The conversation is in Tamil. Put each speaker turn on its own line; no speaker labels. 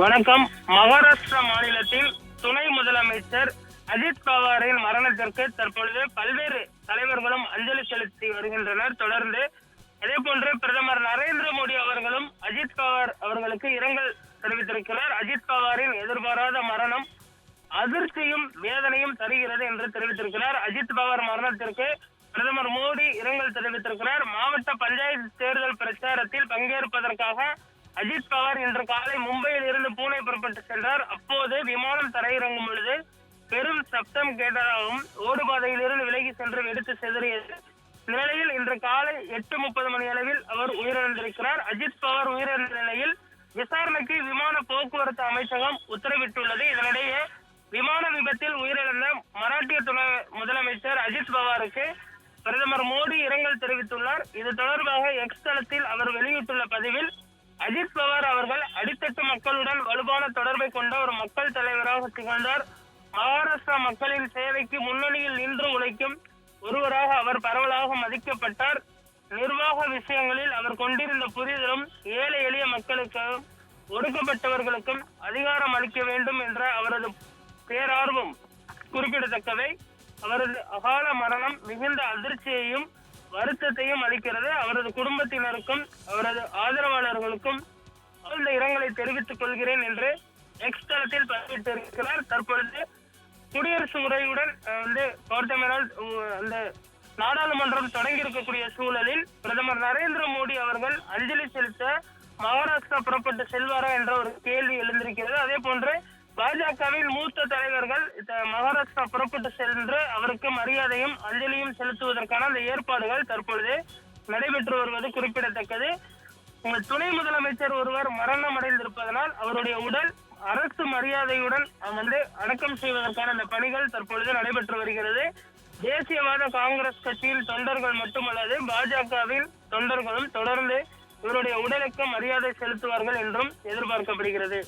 வணக்கம். மகாராஷ்டிரா மாநிலத்தில் துணை முதலமைச்சர் அஜித் பவாரின் மரணத்திற்கு தற்பொழுது பல்வேறு தலைவர்களும் அஞ்சலி செலுத்தி வருகின்றனர். தொடர்ந்து அதே போன்று பிரதமர் நரேந்திர மோடி அவர்களும் அஜித் பவார் அவர்களுக்கு இரங்கல் தெரிவித்திருக்கிறார். அஜித் பவாரின் எதிர்பாராத மரணம் அதிர்ச்சியும் வேதனையும் தருகிறது என்று தெரிவித்திருக்கிறார். அஜித் பவார் மரணத்திற்கு பிரதமர் மோடி இரங்கல் தெரிவித்திருக்கிறார். மாவட்ட பஞ்சாயத்து தேர்தல் பிரச்சாரத்தில் பங்கேற்பதற்காக அஜித் பவார் இன்று காலை மும்பையில் இருந்து பூனே புறப்பட்டு சென்றார். அப்போது விமானம் தரையிறங்கும் பொழுது பெரும் சப்தம் கேட்டதாகவும் ஓடுபாதையில் இருந்து விலகி சென்று வெடித்து சிதறியது. நிலையில் இன்று காலை எட்டு முப்பது மணி அளவில் அவர் உயிரிழந்திருக்கிறார். அஜித் பவார் உயிரிழந்த நிலையில் விசாரணைக்கு விமான போக்குவரத்து அமைச்சகம் உத்தரவிட்டுள்ளது. இதனிடையே விமான விபத்தில் உயிரிழந்த மராட்டிய துணை முதலமைச்சர் அஜித் பவாருக்கு பிரதமர் மோடி இரங்கல் தெரிவித்துள்ளார். இது தொடர்பாக எக்ஸ் தளத்தில் அவர் வெளியிட்டுள்ள பதிவில் அஜித் பவார் அவர்கள் அடித்தட்டு மக்களுடன் வலுவான தொடர்பை கொண்ட ஒரு மக்கள் தலைவராக திகழ்ந்தார். மகாராஷ்டிரா மக்களின் சேவைக்கு முன்னணியில் நின்று உழைக்கும் ஒருவராக அவர் பரவலாக மதிக்கப்பட்டார். நிர்வாக விஷயங்களில் அவர் கொண்டிருந்த புரிதலும் ஏழை எளிய மக்களுக்கும் ஒடுக்கப்பட்டவர்களுக்கும் அதிகாரம் அளிக்க வேண்டும் என்ற அவரது பேரார்வம் குறிப்பிடத்தக்கவை. அவரது அகால மரணம் மிகுந்த அதிர்ச்சியையும் வருத்தத்தையும் அளிக்கிறது. அவரது குடும்பத்தினருக்கும் அவரது ஆதரவாளர்களுக்கும் ஆழ்ந்த இரங்கலை தெரிவித்துக் கொள்கிறேன் என்று எக்ஸ் தளத்தில் பதிவிட்டிருக்கிறார். தற்பொழுது குடியரசு முறையுடன் வந்து போர்த்தமிழால் அந்த நாடாளுமன்றம் தொடங்கி இருக்கக்கூடிய சூழலில் பிரதமர் நரேந்திர மோடி அவர்கள் அஞ்சலி செலுத்த மகாராஷ்டிரா புறப்பட்டு செல்வாரா என்ற ஒரு கேள்வி எழுந்திருக்கிறது. அதே போன்று பாஜகவின் மூத்த தலைவர்கள் மகாராஷ்டிரா புறப்பட்டு சென்று அவருக்கு மரியாதையும் அஞ்சலியும் செலுத்துவதற்கான அந்த ஏற்பாடுகள் தற்பொழுது நடைபெற்று வருவது குறிப்பிடத்தக்கது. உங்கள் துணை முதலமைச்சர் ஒருவர் மரணம் அடைந்திருப்பதனால் அவருடைய உடல் அரசு மரியாதையுடன் வந்து அடக்கம் செய்வதற்கான அந்த பணிகள் தற்பொழுது நடைபெற்று வருகிறது. தேசியவாத காங்கிரஸ் கட்சியில் தொண்டர்கள் மட்டுமல்லாது பாஜகவில் தொண்டர்களும் தொடர்ந்து இவருடைய உடலுக்கு மரியாதை செலுத்துவார்கள் என்றும் எதிர்பார்க்கப்படுகிறது.